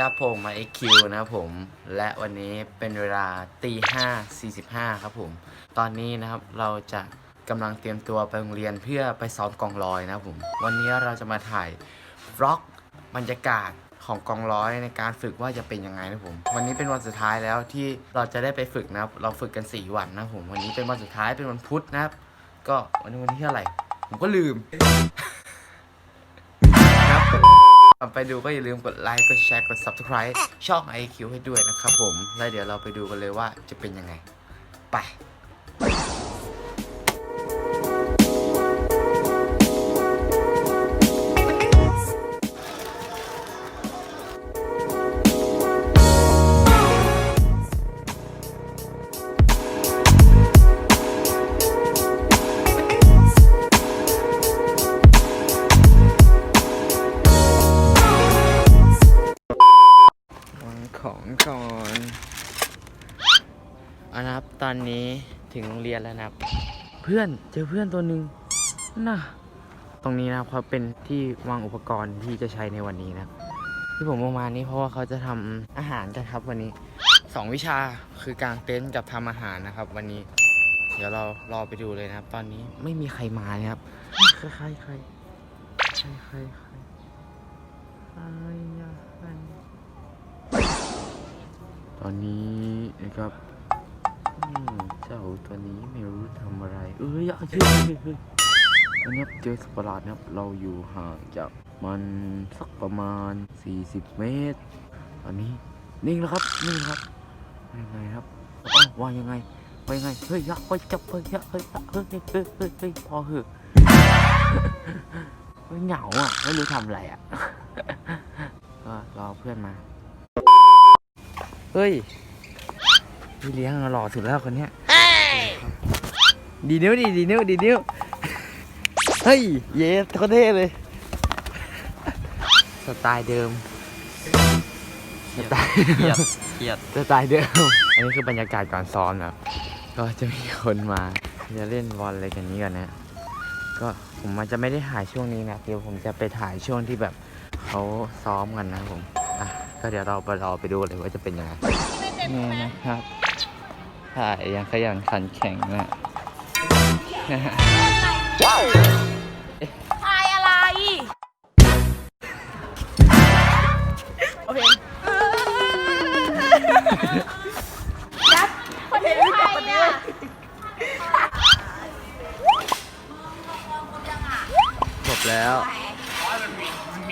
ครับผมมา XQ นะครับผม และวันนี้เป็นเวลาตีห้าสี่สิบห้าครับผม ตอนนี้นะครับเราจะกำลังเตรียมตัวไปโรงเรียนเพื่อไปซ้อมกองร้อยนะครับผม วันนี้เราจะมาถ่ายบล็อกบรรยากาศของกองร้อยในการฝึกว่าจะเป็นยังไงนะครับผม วันนี้เป็นวันสุดท้ายแล้วที่เราจะได้ไปฝึกนะครับ เราฝึกกัน 4 วันนะครับผม วันนี้เป็นวันสุดท้ายเป็นวันพุธนะครับ ก็วันนี้วันที่เท่าไหร่ ผมก็ลืม ก่อนไปดูก็อย่าลืมกดไลค์กดแชร์กด subscribe ช่อง IQ ให้ด้วยนะครับผม แล้วเดี๋ยวเราไปดูกันเลยว่าจะเป็นยังไง ไป ถึงโรงเรียนแล้วนะครับ เพื่อนเจอเพื่อนตัวหนึ่งน่ะตรงนี้นะครับเขาเป็นที่วางอุปกรณ์ที่จะใช้ในวันนี้นะครับที่ผมเอามานี้เพราะว่าเขาจะทำอาหารกันครับวันนี้สองวิชาคือกางเต็นท์กับทำอาหารนะครับ วันนี้ เดี๋ยวเรารอไปดูเลยนะครับ ตอนนี้ไม่มีใครมานะครับใครใครใครใครใครใครใครอะใครตอนนี้นะครับอืม เจ้าตัวนี้ไม่รู้ทำอะไร เอ้ยอย่าเชื่อเฮ้ยเฮ้ยตอนนี้เจอสัตว์ประหลาดนะครับ เราอยู่ห่างจากมันสักประมาณ 40 เมตรตอนนี้นิ่งแล้วครับนิ่งครับยังไงครับอ้าวว่ายังไงว่ายังไงเฮ้ยยักษ์ไปจับเฮ้ยยักษ์เฮ้ยยักษ์เฮ้ยเฮ้ยเฮ้ยเฮ้ยพอเหอะเฮ้ยเหงาอะไม่รู้ทำอะไรอะก็รอเพื่อนมา เฮ้ยพี่เลี้ยงหล่อสุดแล้วคนเนี้ย ดีนิ้วดีดีนิ้วดีนิ้วเฮ้ยเย้โคตรเท่เลย สไตล์เดิมสไตล์เครียดเครียดสไตล์เดิม อันนี้คือบรรยากาศก่อนซ้อมนะครับก็จะมีคนมาจะเล่นบอลอะไรกันนี้กันนะก็ผมมันจะไม่ได้ถ่ายช่วงนี้นะเดี๋ยวผมจะไปถ่ายช่วงที่แบบเขาซ้อมกันนะครับผมอะก็เดี๋ยวเราไปรอไปดูเลยว่าจะเป็นยังไงนี่นะครับ ถ่ายยังขยันขันแข็งนะทายอะไร โอเคยัดประเด็นไม่จบประเด็นจบแล้ว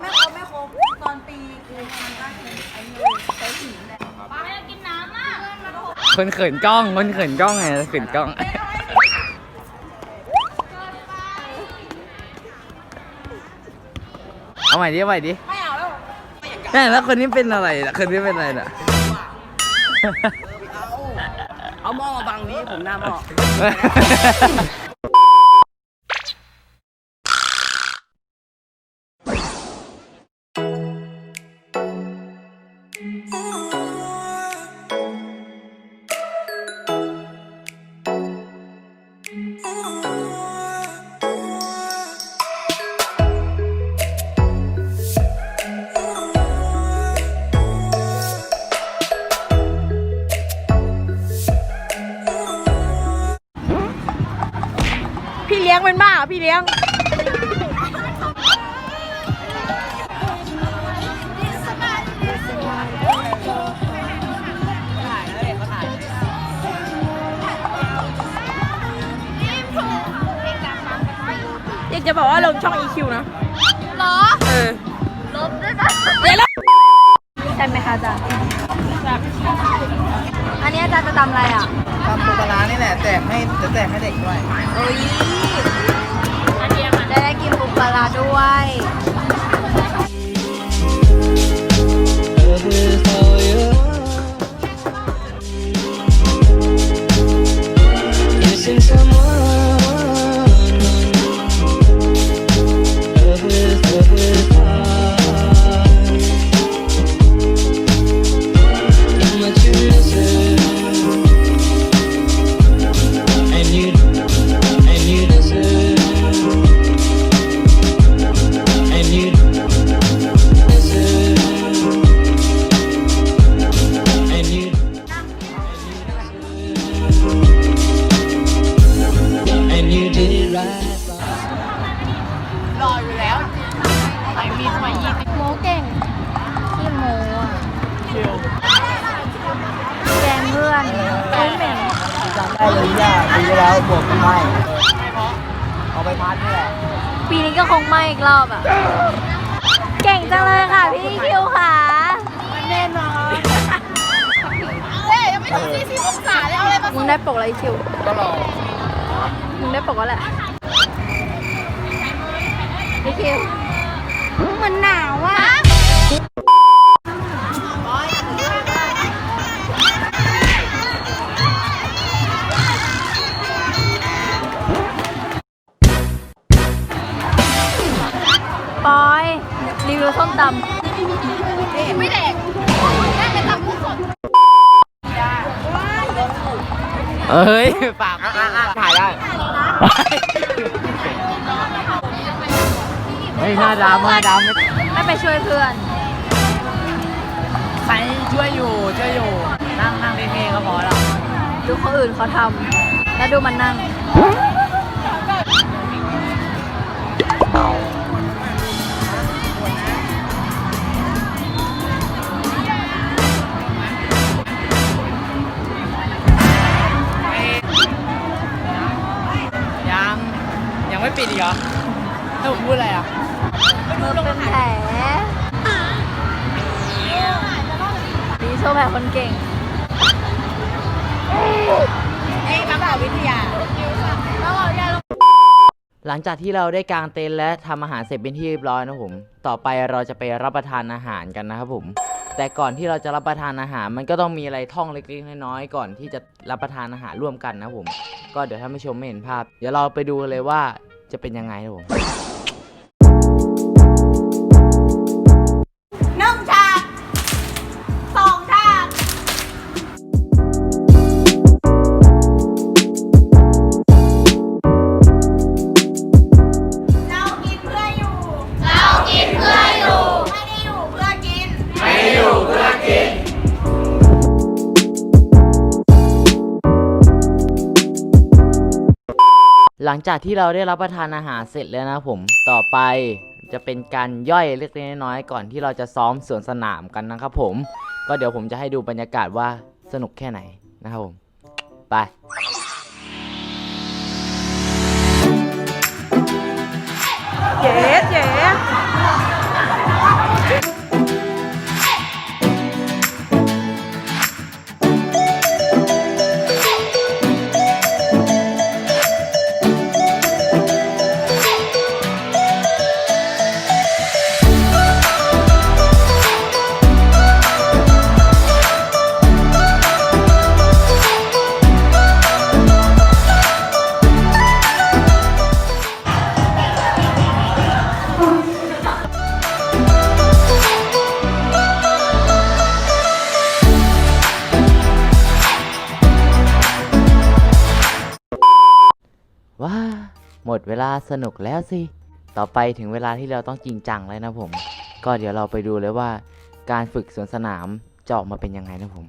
ไม่ครบไม่ครบตอนตีกูมันก็คือไอ้นี่เลยใช้หิน คนเขินกล้อง คนเขินกล้องไงเขินกล้อง เอาใหม่ดิเอาใหม่ดิไม่เอาแล้วแม่แล้วคนนี้เป็นอะไรล่ะคนนี้เป็นอะไรล่ะ เอาหม้อมาบังนี้ผมหน้าหม้อพี่ ลี้ยงเป็นบ้าเหรอพี่เลี้ยง อยากจะบอกว่าลงช่อง EQ นะ หรอ เออ ลบด้วยนะเดี๋ยวแล้วใช่ไหมคะอาจารย์อันนี้อาจารย์จะทำอะไรอะทำปูปลาร้านี่แหละแจกให้จะแจกให้เด็กด้วย โอ้ยจะได้กินปูปลาร้าด้วย อยู่แล้วใส่มีดมายิงโมเก่งขี้โมอะแกล้งเพื่อนเฮ้ยเหม็นจำได้เลยย่าปีที่แล้วบวกไม่ไม่เอาไปพัดนี่แหละปีนี้ก็คงไม่อีกรอบอะ เก่งจังเลยค่ะพี่คิวค่ะแน่นอนเฮ้ยยังไม่ถึง40องศาเลยเอาอะไรมามึงได้ปกอะไรคิวก็รอมึงได้ปกแล้วแหละ พี่คิวมันหนาวอะปอยรีวิวส้มตำไม่แดกได้ไปตำกุ้งสดเอ้ยปาก ฮ้ยหน้าดำหน้าดำไม่ไปช่วยเพื่อน ใครช่วยอยู่ช่วยอยู่ นั่งนั่งเท่ๆก็พอแล้วดูคนอื่นเขาทำแล้วดูมันนั่งยัง ชว์แบบคนเก่งไอ้มาบวิทยาเราอย่าลงหลังจากที่เราได้กางเต็นท์และทำอาหารเสร็จเป็นที่เรียบร้อยนะผม ต่อไปเราจะไปรับประทานอาหารกันนะครับผม แต่ก่อนที่เราจะรับประทานอาหาร มันก็ต้องมีอะไรท่องเล็กๆน้อยๆก่อนที่จะรับประทานอาหารร่วมกันนะผม ก็เดี๋ยวท่านผู้ชมไม่เห็นภาพ เดี๋ยวเราไปดูกันเลยว่าจะเป็นยังไงนะผม หลังจากที่เราได้รับประทานอาหารเสร็จแล้วนะผมต่อไปจะเป็นการย่อยเล็กๆน้อยๆก่อนที่เราจะซ้อมสวนสนามกันนะครับผม ก็เดี๋ยวผมจะให้ดูบรรยากาศว่าสนุกแค่ไหนนะครับผม ไปเจ๊เย้ เวลาสนุกแล้วสิ ต่อไปถึงเวลาที่เราต้องจริงจังแล้วนะผม ก็เดี๋ยวเราไปดูเลยว่า การฝึกสวนสนามจะออกมาเป็นยังไงนะผม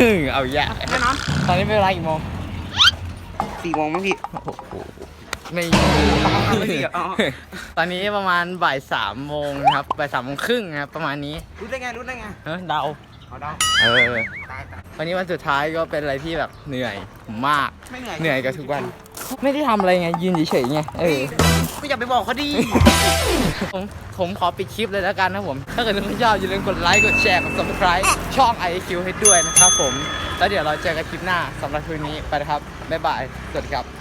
เกินเออเอาแย่แน่นอนตอนนี้เป็นเวลากี่โมงสี่โมงมั้งพี่ไม่ไม่ดีเหรออ๋อตอนนี้ประมาณบ่ายสามโมงนะครับบ่ายสามโมงครึ่งนะครับประมาณนี้รู้ได้ไงรู้ได้ไงเฮ้ยเดาเอาเดาเออตายตายวันนี้วันสุดท้ายก็เป็นอะไรที่แบบเหนื่อยมากไม่เหนื่อยเหนื่อยกับทุกวัน ไม่ได้ทำอะไรไงยืนเฉยๆไงเออ ก็อยาไปบอกเขาดีผมผมขอปิดคลิปเลยแล้วกันนะผม ถ้าเกิดทุกคนชอบอย่าลืมกดไลค์ กดแชร์ กด subscribe ช่อง IQ ให้ด้วยนะครับผม แล้วเดี๋ยวเราเจอกันคลิปหน้าสำหรับคืนนี้ไปนะครับ บ๊ายบาย สวัสดีครับ